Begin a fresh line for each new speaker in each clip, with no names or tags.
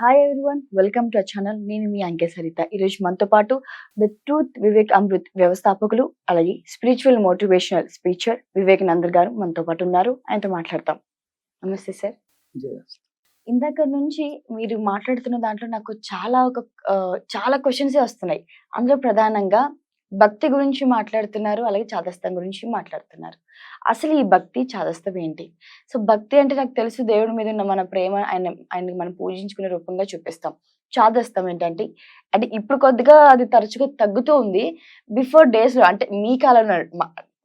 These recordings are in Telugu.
Hi everyone welcome to channel నేను మీ అంకే సరిత ఈరోజు మనతో పాటు ద ట్రూత్ వివేక్ అమృత్ వ్యవస్థాపకులు అలాగే spiritual motivational speaker Vivek Nandar garu మనతో పాటు ఉన్నారు. ఆయనతో మాట్లాడతాం. నమస్తే సార్ ఇందాక నుంచి మీరు మాట్లాడుతున్న దాంట్లో నాకు చాలా ఒక చాలా క్వశ్చన్స్ వస్తున్నాయి. అందులో ప్రధానంగా భక్తి గురించి మాట్లాడుతున్నారు అలాగే చాదస్తం గురించి మాట్లాడుతున్నారు. అసలు ఈ భక్తి చాదస్తం ఏంటి? సో భక్తి అంటే నాకు తెలుసు దేవుడి మీద ఉన్న మన ప్రేమ ఆయన ఆయన మనం పూజించుకునే రూపంగా చూపిస్తాం. చాదస్తం ఏంటంటే అంటే ఇప్పుడు కొద్దిగా అది తరచుగా తగ్గుతూ ఉంది. బిఫోర్ డేస్లో అంటే మీ కాలంలో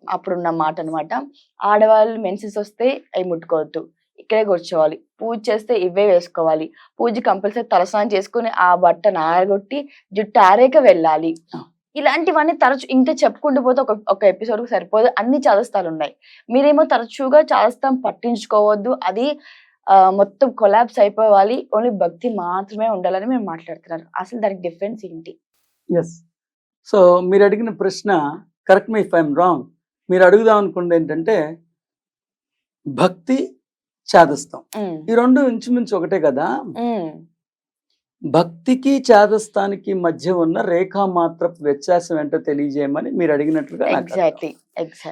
అప్పుడున్న మాట అనమాట ఆడవాళ్ళు మెన్సెస్ వస్తే అవి ముట్టుకోవద్దు. ఇక్కడే కూర్చోవాలి. పూజ చేస్తే ఇవే వేసుకోవాలి. పూజ కంపల్సరీ తలస్నానం చేసుకుని ఆ బట్టను ఆరగొట్టి జుట్టు ఆరేక వెళ్ళాలి. ఇలాంటివన్నీ తరచు ఇంకా చెప్పుకుంటూ పోతే ఒక ఒక ఎపిసోడ్కు సరిపోదు. అన్ని చాదస్తాలు ఉన్నాయి మీరేమో తరచుగా చాదస్తం పట్టించుకోవద్దు. అది మొత్తం కొలాబ్స్ అయిపోవాలి. ఓన్లీ భక్తి మాత్రమే ఉండాలని మీరు మాట్లాడుతున్నారు. అసలు దానికి డిఫరెన్స్ ఏంటి?
ఎస్ సో మీరు అడిగిన ప్రశ్న correct me if I'm wrong మీరు అడుగుదాం అనుకుంటే ఏంటంటే భక్తి చాదస్తం. ఈ రెండు ఇంచుమించు ఒకటే కదా? భక్తికి చాదస్తానికి మధ్య ఉన్న రేఖామాత్రపు వ్యత్యాసం ఏంటో తెలియజేయమని మీరు అడిగినట్లుగా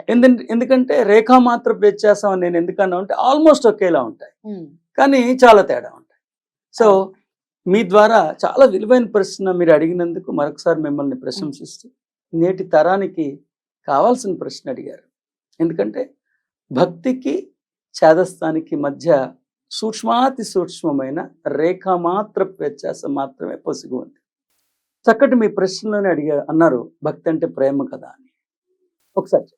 ఎందుకంటే ఎందుకంటే రేఖామాత్రపు వ్యత్యాసం అని నేను ఎందుకన్నా అంటే ఆల్మోస్ట్ ఒకేలా ఉంటాయి.
ఉమ్,
కానీ చాలా తేడా ఉంటాయి. సో మీ ద్వారా చాలా విలువైన ప్రశ్న మీరు అడిగినందుకు మరొకసారి మిమ్మల్ని ప్రశంసిస్తూ నేటి తరానికి కావాల్సిన ప్రశ్న అడిగారు. ఎందుకంటే భక్తికి చేదస్థానికి మధ్య సూక్ష్మాతి సూక్ష్మమైన రేఖామాత్ర వ్యత్యాసం మాత్రమే పొసిగి ఉంది. చక్కటి మీ ప్రశ్నలోనే అడిగా అన్నారు భక్తి అంటే ప్రేమ కదా అని. ఒకసారి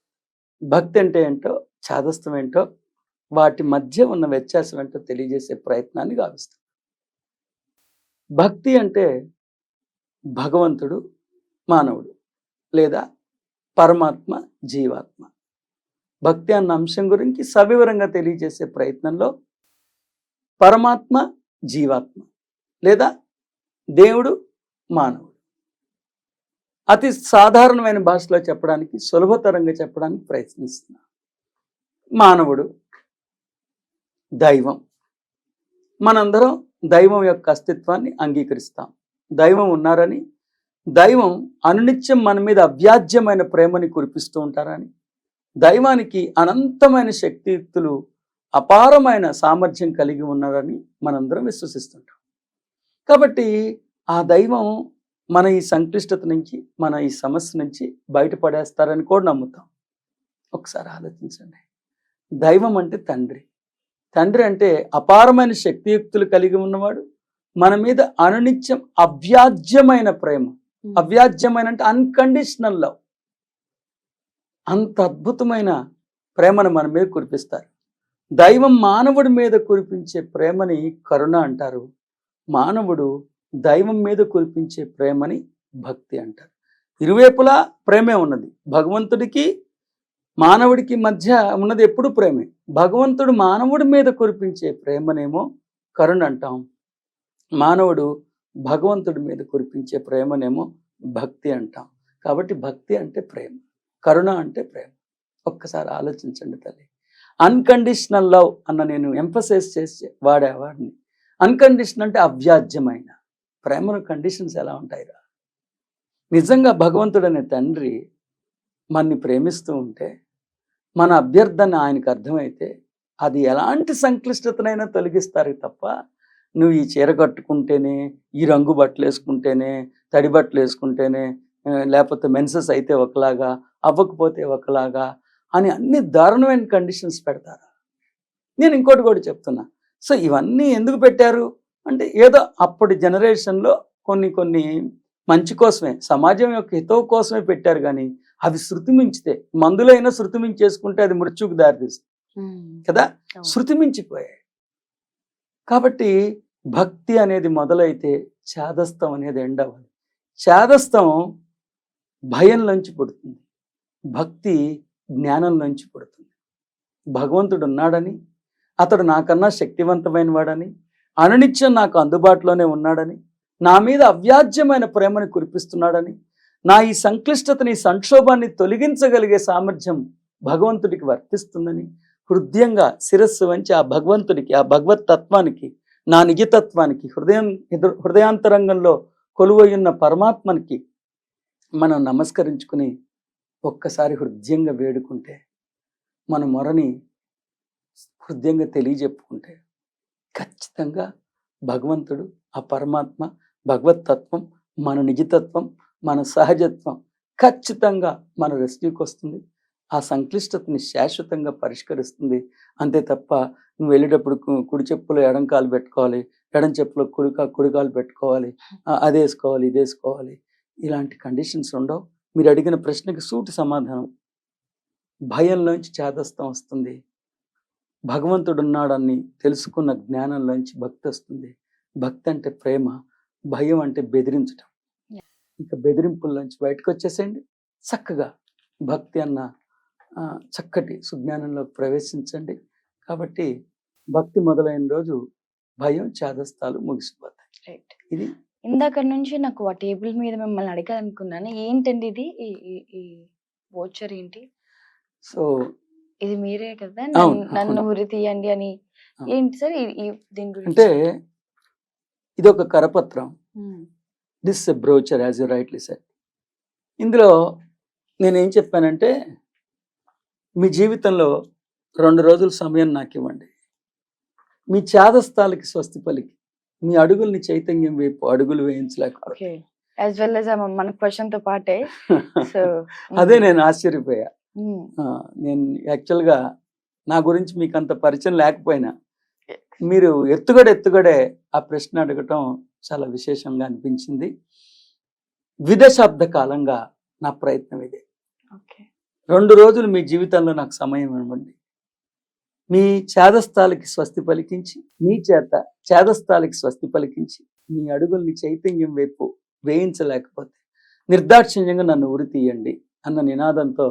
భక్తి అంటే ఏంటో చాదస్తం ఏంటో వాటి మధ్య ఉన్న వ్యత్యాసం ఏంటో తెలియజేసే ప్రయత్నాన్ని గావిస్తాం. భక్తి అంటే భగవంతుడు మానవుడు లేదా పరమాత్మ జీవాత్మ. భక్తి అన్న అంశం గురించి సవివరంగా తెలియజేసే ప్రయత్నంలో పరమాత్మ జీవాత్మ లేదా దేవుడు మానవుడు. అతి సాధారణమైన భాషలో చెప్పడానికి సులభతరంగా చెప్పడానికి ప్రయత్నిస్తున్నా. మానవుడు దైవం. మనందరం దైవం యొక్క అస్తిత్వాన్ని అంగీకరిస్తాం. దైవం ఉన్నారని దైవం అనునిత్యం మన మీద అవ్యాజ్యమైన ప్రేమని కురిపిస్తూ ఉంటారని దైవానికి అనంతమైన శక్తియుక్తులు అపారమైన సామర్థ్యం కలిగి ఉన్నారని మనందరం విశ్వసిస్తుంటాం. కాబట్టి ఆ దైవం మన ఈ సంక్లిష్టత నుంచి మన ఈ సమస్య నుంచి బయటపడేస్తారని కూడా నమ్ముతాం. ఒకసారి ఆలోచించండి. దైవం అంటే తండ్రి. తండ్రి అంటే అపారమైన శక్తియుక్తులు కలిగి ఉన్నవాడు. మన మీద అనునిత్యం అవ్యాజ్యమైన ప్రేమ. అవ్యాజ్యమైన అంటే అన్కండిషనల్ లవ్ అంత అద్భుతమైన ప్రేమను మన మీద కురిపిస్తారు. దైవం మానవుడి మీద కురిపించే ప్రేమని కరుణ అంటారు. మానవుడు దైవం మీద కురిపించే ప్రేమని భక్తి అంటారు. ఇరువైపులా ప్రేమే ఉన్నది. భగవంతుడికి మానవుడికి మధ్య ఉన్నది ఎప్పుడు ప్రేమే. భగవంతుడు మానవుడి మీద కురిపించే ప్రేమనేమో కరుణ అంటాం. మానవుడు భగవంతుడి మీద కురిపించే ప్రేమనేమో భక్తి అంటాం. కాబట్టి భక్తి అంటే ప్రేమ కరుణ అంటే ప్రేమ. ఒక్కసారి ఆలోచించండి తల్లి. అన్కండిషనల్ లవ్ అన్న నేను ఎంఫసైజ్ చేసి వాడే వాడిని అన్కండిషనల్ అంటే అవ్యాజ్యమైన. ప్రేమలో కండిషన్స్ ఎలా ఉంటాయిరా? నిజంగా భగవంతుడనే తండ్రి మన్ని ప్రేమిస్తూ ఉంటే మన అభ్యర్థన ఆయనకు అర్థమైతే అది ఎలాంటి సంక్లిష్టతనైనా తొలగిస్తారు తప్ప నువ్వు ఈ చీర కట్టుకుంటేనే ఈ రంగు బట్టలు వేసుకుంటేనే తడి బట్టలు వేసుకుంటేనే లేకపోతే మెన్సెస్ అయితే ఒకలాగా అవ్వకపోతే ఒకలాగా అని అన్ని దారుణమైన కండిషన్స్ పెడతారు. నేను ఇంకోటి కూడా చెప్తున్నా. సో ఇవన్నీ ఎందుకు పెట్టారు? అంటే ఏదో అప్పటి జనరేషన్లో కొన్ని కొన్ని మంచి కోసమే సమాజం యొక్క హితవు కోసమే పెట్టారు కానీ అవి శృతి మించితే మందులైనా శృతి మించేసుకుంటే అది మృత్యుకు దారితీస్తుంది కదా. శృతి మించిపోయాయి కాబట్టి భక్తి అనేది మొదలైతే చేదస్తం అనేది ఎండవాలి చేదస్తం భయంలోంచి పుడుతుంది. భక్తి జ్ఞానంలోంచి పుడుతుంది. భగవంతుడు ఉన్నాడని అతడు నాకన్నా శక్తివంతమైన వాడని అనునిత్యం నాకు అందుబాటులోనే ఉన్నాడని నా మీద అవ్యాజ్యమైన ప్రేమని కురిపిస్తున్నాడని నా ఈ సంక్లిష్టతని సంక్షోభాన్ని తొలగించగలిగే సామర్థ్యం భగవంతుడికి వర్తిస్తుందని హృదయంగా శిరస్సు వంచి ఆ భగవంతుడికి ఆ భగవత్ తత్వానికి నా నిజతత్వానికి హృదయం హృదయాంతరంగంలో కొలువయున్న పరమాత్మనికి మనం నమస్కరించుకుని ఒక్కసారి హృదయంగా వేడుకుంటే మన మొరని హృదయంగా తెలియజెప్పుకుంటే ఖచ్చితంగా భగవంతుడు ఆ పరమాత్మ భగవతత్వం మన నిజతత్వం మన సహజత్వం ఖచ్చితంగా మన రెస్క్యూకి వస్తుంది. ఆ సంక్లిష్టతని శాశ్వతంగా పరిష్కరిస్తుంది. అంతే తప్ప నువ్వు వెళ్ళేటప్పుడు కుడి చెప్పులో ఎడం కాలు పెట్టుకోవాలి ఎడం చెప్పులో కుడి కా కుడి కాలు పెట్టుకోవాలి ఆ, అది వేసుకోవాలి ఇది వేసుకోవాలి ఇలాంటి కండిషన్స్ ఉండవు. మీరు అడిగిన ప్రశ్నకి సూటి సమాధానం. భయంలోంచి చేదస్తం వస్తుంది. భగవంతుడు ఉన్నాడని తెలుసుకున్న జ్ఞానంలోంచి భక్తి వస్తుంది. భక్తి అంటే ప్రేమ భయం అంటే బెదిరించటం.
Yeah.
ఇంకా బెదిరింపుల్లోంచి బయటకు వచ్చేసేయండి చక్కగా భక్తి అన్న చక్కటి సుజ్ఞానంలో ప్రవేశించండి. కాబట్టి భక్తి మొదలైన రోజు భయం చేదస్తాలు ముగిసిపోతాయి. ఇది
ఇందాక నుంచి నాకు ఆ టేబుల్ మీద మిమ్మల్ని అడగాలనుకున్నాను. ఏంటండి ఇది? ఈ ఈ- ఈ వోచర్ ఏంటి?
సో
ఇది మీరే కదా?
అవును,
నన్ను-
అవును.
ఉరి తీయండి అని.
అవును.
ఏంటి సార్? ఈ- ఈ దీని గురించి?
అంటే ఇది ఒక కరపత్రం
ఉమ్,
this brochure as you rightly said ఇందులో నేనేం చెప్పానంటే మీ జీవితంలో రెండు రోజుల సమయం నాకు ఇవ్వండి మీ చేదస్థాలకి స్వస్తి పలికి. మీ అడుగుల్ని చైతన్యం వైపు అడుగులు వేయించలేకపోతే
యాజ్ వెల్ యాజ్ మన క్వశ్చన్తో పాటే సో
అదే నేను ఆశ్చర్యపోయా. నేను యాక్చువల్గా నా గురించి మీకు అంత పరిచయం లేకపోయినా మీరు ఎత్తుగడ ఎత్తుగడే ఆ ప్రశ్న అడగటం చాలా విశేషంగా అనిపించింది. విదశాబ్ద కాలంగా నా ప్రయత్నం ఇదే. రెండు రోజులు మీ జీవితంలో నాకు సమయం ఇవ్వండి. మీ చేదస్థాలకి స్వస్తి పలికించి మీ చేత చేదస్థాలకి స్వస్తి పలికించి మీ అడుగుల్ని చైతన్యం వైపు వేయించలేకపోతే నిర్దాక్షిణ్యంగా నన్ను ఉరి తీయండి అన్న నినాదంతో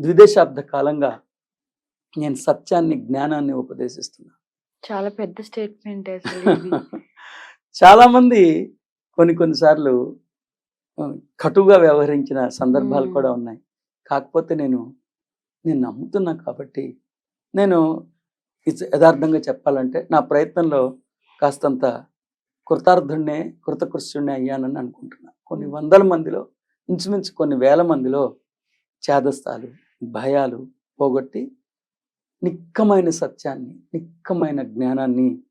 ద్విదశాబ్ద కాలంగా నేను సత్యాన్ని జ్ఞానాన్ని ఉపదేశిస్తున్నా
చాలా పెద్ద స్టేట్మెంట్ అసలు ఇది.
చాలా మంది కొన్ని కొన్నిసార్లు కటుగా వ్యవహరించిన సందర్భాలు. కూడా ఉన్నాయి కాకపోతే నేను నేను నమ్ముతున్నా కాబట్టి నేను యథార్థంగా చెప్పాలంటే నా ప్రయత్నంలో కాస్తంత కృతార్థుణ్ణే కృతకృష్ణుణ్ణే అయ్యానని అనుకుంటున్నా. కొన్ని. వందల మందిలో ఇంచుమించు కొన్ని వేల మందిలో చేదస్తాలు భయాలు పోగొట్టి నిక్కమైన సత్యాన్ని నిక్కమైన జ్ఞానాన్ని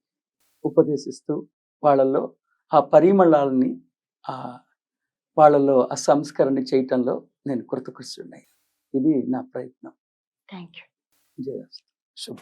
ఉపదేశిస్తూ వాళ్ళల్లో ఆ పరిమళాలని ఆ వాళ్ళలో ఆ సంస్కరణ చేయటంలో నేను కృతకృష్ణున్నాయి ఇది నా ప్రయత్నం.
థ్యాంక్ యూ
జయ శుభం.